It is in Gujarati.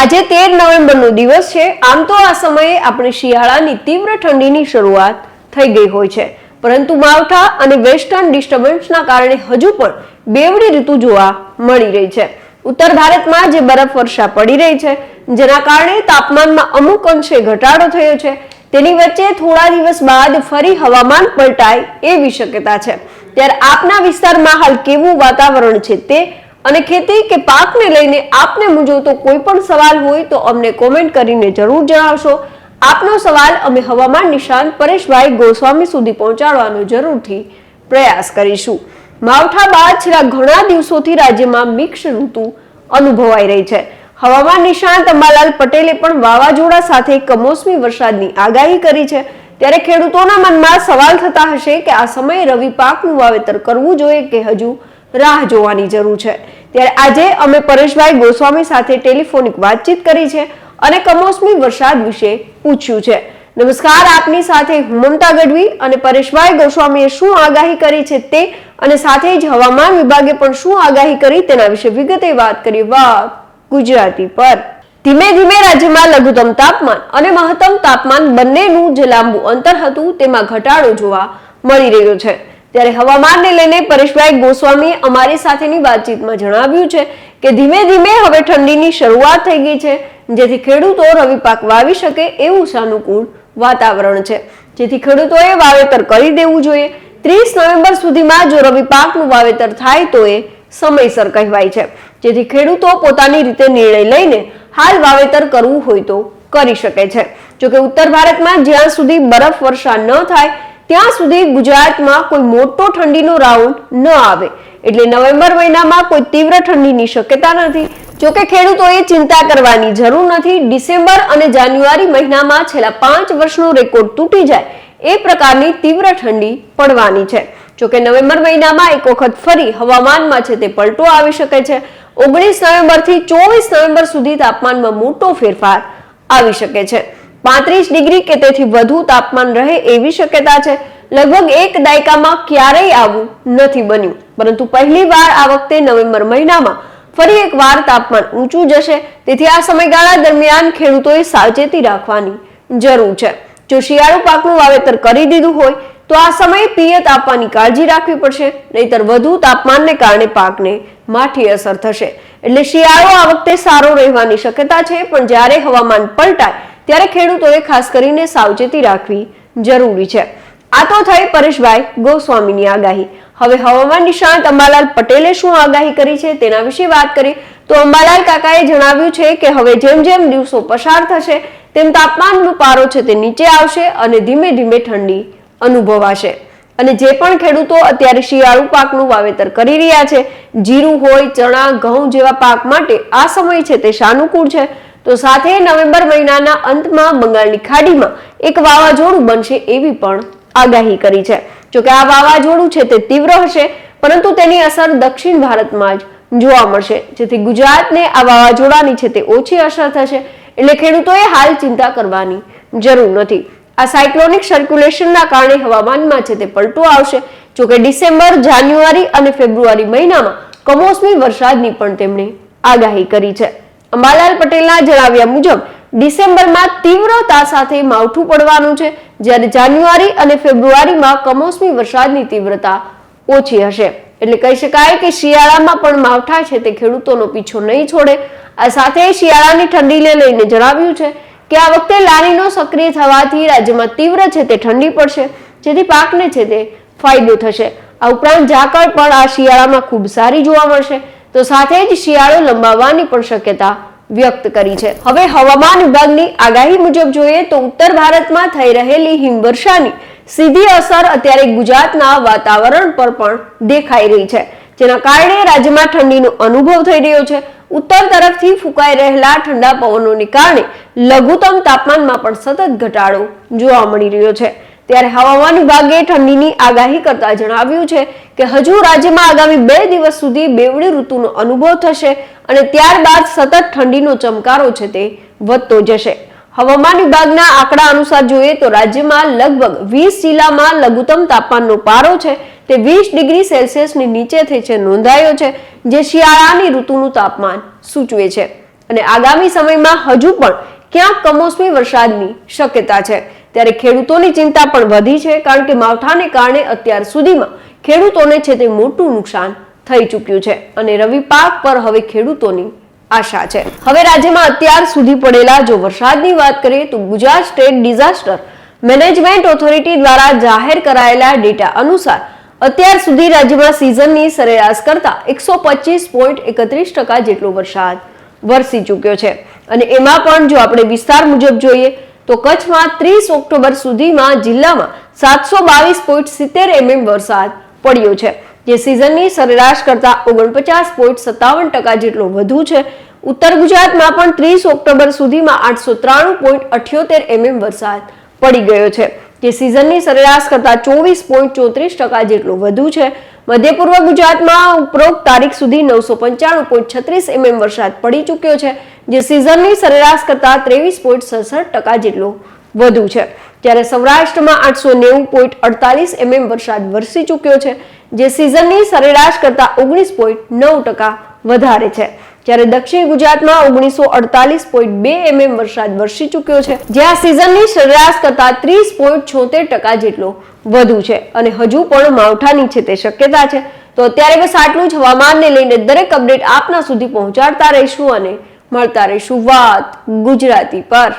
આજે તેર નવેમ્બરનો દિવસ છે. આમ તો આ સમયે આપણે શિયાળાની તીવ્ર ઠંડીની શરૂઆત થઈ ગઈ હોય છે. પરંતુ માવઠા અને વેસ્ટર્ન ડિસ્ટર્બન્સના કારણે હજુ પણ બેવડી ઋતુ જોવા મળી રહી છે. ઉત્તર ભારતમાં જે બરફ વર્ષા પડી રહી છે, જેના કારણે તાપમાનમાં અમુક અંશે ઘટાડો થયો છે. તેની વચ્ચે થોડા દિવસ બાદ ફરી હવામાન પલટાય એવી શક્યતા છે. ત્યારે આપના વિસ્તારમાં હાલ કેવું વાતાવરણ છે તે અને ખેતી કે પાકને લઈને આપને મૂંઝવતો કોઈ પણ સવાલ હોય તો અમને કોમેન્ટ કરીને જરૂર જણાવશો. આપનો સવાલ અમે હવામાન નિશાન પરેશભાઈ ગોસ્વામી સુધી પહોંચાડવાનો જરૂરથી પ્રયાસ કરીશું. માવઠા બાદ છેલ્લા ઘણા દિવસોથી રાજ્યમાં મિક્સ ઋતુ અનુભવાઈ રહી છે. હવામાન નિષ્ણાંત અંબાલાલ પટેલે પણ વાવાઝોડા સાથે કમોસમી વરસાદની આગાહી કરી છે. ત્યારે ખેડૂતોના મનમાં સવાલ થતા હશે કે આ સમયે રવિ પાકનું વાવેતર કરવું જોઈએ કે હજુ રાહ જોવાની જરૂર છે. ત્યારે આજે અમે પરેશભાઈ ગોસ્વામી સાથે ટેલિફોનિક વાતચીત કરી છે અને કમોસમી વરસાદ વિશે પૂછ્યું છે. નમસ્કાર, આપની સાથે હું મમતા ગઢવી અને પરેશભાઈ ગોસ્વામીએ શું આગાહી કરી છે તે અને સાથે જ હવામાન વિભાગે પણ શું આગાહી કરી તેના વિશે વિગતે વાત કરી વાહ ગુજરાતી પર. ધીમે ધીમે રાજ્યમાં લઘુત્તમ તાપમાન અને મહત્તમ તાપમાન બંનેનું જે લાંબુ અંતર હતું તેમાં ઘટાડો જોવા મળી રહ્યો છે. ત્યારે હવામાનને લઈને પરેશભાઈ ગોસ્વામી અમારી સાથેની વાતચીતમાં જણાવ્યું છે કે ધીમે ધીમે હવે ઠંડીની શરૂઆત થઈ ગઈ છે, જેથી ખેડૂતો રવિ પાક વાવી શકે એવું સાનુકૂળ વાતાવરણ છે. જેથી ખેડૂતોએ વાવેતર કરી દેવું જોઈએ. ત્રીસ નવેમ્બર સુધીમાં જો રવિ પાકનું વાવેતર થાય તો એ સમયસર કહેવાય છે. જેથી ખેડૂતો પોતાની રીતે નિર્ણય લઈને હાલ વાવેતર કરવું હોય તો કરી શકે છે. જોકે ઉત્તર ભારતમાં જ્યાં સુધી બરફ વર્ષા ન થાય ત્યાં સુધી ગુજરાતમાં કોઈ મોટો ઠંડીનો રાઉન્ડ ન આવે. એટલે નવેમ્બર મહિનામાં કોઈ તીવ્ર ઠંડીની શક્યતા નથી. જોકે ખેડૂતોએ ચિંતા કરવાની જરૂર નથી. ડિસેમ્બર અને જાન્યુઆરી મહિનામાં છેલ્લા પાંચ વર્ષનો રેકોર્ડ તૂટી જાય. એ પ્રકારની તીવ્ર ઠંડી પડવાની છે. જોકે નવેમ્બર મહિનામાં એક વખત ફરી હવામાનમાં છે તે પલટો આવી શકે છે. ઓગણીસ નવેમ્બરથી ચોવીસ નવેમ્બર સુધી તાપમાનમાં મોટો ફેરફાર આવી શકે છે. પાંત્રીસ ડિગ્રી કે તેથી વધુ તાપમાન રહે એવી શક્યતા છે. લગભગ એક દાયકામાં ક્યારેય આવું નથી બન્યું. પરંતુ પહેલી વાર આ વખતે નવેમ્બર મહિનામાં ફરી એકવાર તાપમાન ઊંચું જશે. તેથી આ સમયગાળા દરમિયાન ખેડૂતોએ સાવચેતી રાખવાની જરૂર છે. જો શિયાળુ પાકનું વાવેતર કરી દીધું હોય, તો આ સમયે પિયત આપવાની કાળજી રાખવી પડશે. નહીતર વધુ તાપમાનને કારણે પાકને માઠી અસર થશે. એટલે શિયાળો આ વખતે સારો રહેવાની શક્યતા છે, પણ જ્યારે હવામાન પલટાય ત્યારે ખેડૂતોએ ખાસ કરીને સાવચેતી રાખવી જરૂરી છે. આ તો થઈ પરેશભાઈ ગોસ્વામીની આગાહી. હવે હવામાન નિષ્ણાંત અંબાલાલ પટેલે શું આગાહી કરી છે તેના વિશે વાત કરી. તો અંબાલાલ કાકાએ જણાવ્યું છે કે હવે જેમ જેમ દિવસો પસાર થશે, તેમ તાપમાનનો પારો છે તે નીચે આવશે અને ધીમે ધીમે ઠંડી અનુભવાશે. અને જે પણ ખેડૂતો અત્યારે શિયાળુ પાકનું વાવેતર કરી રહ્યા છે, જીરું, હોય, ચણા, ઘઉં જેવા પાક માટે આ સમય છે તે સાનુકૂળ છે. તો સાથે નવેમ્બર મહિનાના અંતમાં બંગાળની ખાડીમાં એક વાવાઝોડું બનશે એવી પણ આગાહી કરી છે. જોકે આ વાવાઝોડું છે તે તીવ્ર હશે, પરંતુ તેની અસર દક્ષિણ ભારતમાં જ જોવા મળશે. જેથી ગુજરાતને આ વાવાઝોડાની છે તે ઓછી અસર થશે, એટલે ખેડૂતોએ હાલ ચિંતા કરવાની જરૂર નથી. આ સાયક્લોનિક સર્ક્યુલેશનના કારણે હવામાનમાં છે તે પલટો આવશે. જોકે ડિસેમ્બર, જાન્યુઆરી અને ફેબ્રુઆરી મહિનામાં કમોસમી વરસાદની પણ તેમણે આગાહી કરી છે. અંબાલાલ પટેલના જણાવ્યા મુજબ, ડિસેમ્બરમાં તીવ્રતા સાથે માવઠું પડવાનું છે, જ્યારે જાન્યુઆરી અને ફેબ્રુઆરીમાં કમોસમી વરસાદની તીવ્રતા ઓછી હશે. એટલે કહી શકાય કે શિયાળામાં પણ માવઠા છે તે ખેડૂતોનો પીછો નહીં છોડે. આ સાથે શિયાળાની ઠંડીને લઈને જણાવ્યું છે કે આ વખતે લાનીનો સક્રિય થવાથી રાજ્યમાં તીવ્ર છે તે ઠંડી પડશે, જેથી પાકને છે તે ફાયદો થશે. આ ઉપરાંત ઝાકળ પણ આ શિયાળામાં ખૂબ સારી જોવા મળશે. તો સાથે જ શિયાળો લંબાવવાની પણ શક્યતા વ્યક્ત કરી છે. હવે હવામાન વિભાગની આગાહી મુજબ જોઈએ તો ઉત્તર ભારતમાં થઈ રહેલી હિમવર્ષાની સીધી અસર અત્યારે ગુજરાતના વાતાવરણ પર પણ દેખાઈ રહી છે, જેના કારણે રાજ્યમાં ઠંડીનો અનુભવ થઈ રહ્યો છે. ઉત્તર તરફથી ફૂંકાઈ રહેલા ઠંડા પવનોને કારણે લઘુત્તમ તાપમાનમાં પણ સતત ઘટાડો જોવા મળી રહ્યો છે. ત્યારે હવામાન વિભાગે ઠંડીની આગાહી કરતા જણાવ્યું છે કે હજુ રાજ્યમાં આગામી બે દિવસ સુધી બેવડી ઋતુનો અનુભવ થશે અને ત્યારબાદ સતત ઠંડીનો ચમકારો છે તે વધતો જશે. હવામાન વિભાગના આંકડા અનુસાર જોઈએ તો રાજ્યમાં લગભગ વીસ જિલ્લામાં લઘુત્તમ તાપમાનનો પારો છે. તે વીસ ડિગ્રી સેલ્સિયસની નીચેથી છે નોંધાયો છે. જે શિયાળાની ઋતુનું તાપમાન સૂચવે છે. અને આગામી સમયમાં હજુ પણ ક્યાંક કમોસમી વરસાદની શક્યતા છે. ત્યારે ખેડૂતોની ચિંતા પણ વધી છે, કારણ કે માવઠાને કારણે અત્યાર સુધીમાં ખેડૂતોને છે તે મોટું નુકસાન થઈ ચૂક્યું છે અને રવિ પાક પર હવે ખેડૂતોની આશા છે. હવે રાજ્યમાં અત્યાર સુધી પડેલા જો વરસાદની વાત કરીએ તો Gujarat state disaster management authority દ્વારા જાહેર કરાયેલા ડેટા અનુસાર અત્યાર સુધી રાજ્યમાં સિઝનની સરેરાશ કરતા એકસો પચીસ પોઈન્ટ એકત્રીસ ટકા જેટલો વરસાદ વરસી ચૂક્યો છે. અને એમાં પણ જો આપણે વિસ્તાર મુજબ જોઈએ તો કચ્છમાં ત્રીસ ઓક્ટોબર સુધીમાં જિલ્લામાં સાતસો બાવીસ પોઈન્ટ સિત્તેર એમએમ વરસાદ પડ્યો છે. જે સિઝનની સરેરાશ કરતા ઓગણપચાસ પોઈન્ટ સત્તાવન ટકા જેટલો વધુ છે. ઉત્તર ગુજરાતમાં પણ ત્રીસ ઓક્ટોબર સુધીમાં આઠસો ત્રાણું પોઈન્ટ અઠ્યોતેર એમએમ વરસાદ પડી ગયો છે. જે સિઝનની સરેરાશ કરતા ચોવીસ પોઈન્ટ ચોત્રીસ ટકા જેટલો વધુ છે. મધ્ય પૂર્વ ગુજરાતમાં ઉપરોક્ત તારીખ સુધી નવસો પંચાણું પોઈન્ટ છત્રીસ એમએમ વરસાદ પડી ચૂક્યો છે. જે સિઝનની સરેરાશ કરતા ત્રેવીસ પોઈન્ટ સડસઠ ટકા જેટલો વધુ છે. જ્યારે સૌરાષ્ટ્રમાં આઠસો નેવું પોઈન્ટ અડતાલીસ એમએમ વરસાદ વરસી ચૂક્યો છે, જે સિઝનની સરેરાશ કરતાં ઓગણીસ પોઈન્ટ નવ ટકા વધારે છે. જ્યારે દક્ષિણ ગુજરાતમાં ઓગણીસો અડતાલીસ પોઈન્ટ બે એમએમ વરસાદ વરસી ચૂક્યો છે જ્યાં સિઝનની સરેરાશ કરતાં ત્રીસ પોઈન્ટ છોતેર ટકા જેટલો વધુ છે. અને હજુ પણ માવઠાની છે તે શક્યતા છે. તો અત્યારે બસ આટલું જ. હવામાનને લઈને દરેક અપડેટ આપના સુધી પહોંચાડતા રહીશું અને મળતા રહીશું વાત ગુજરાતી પર.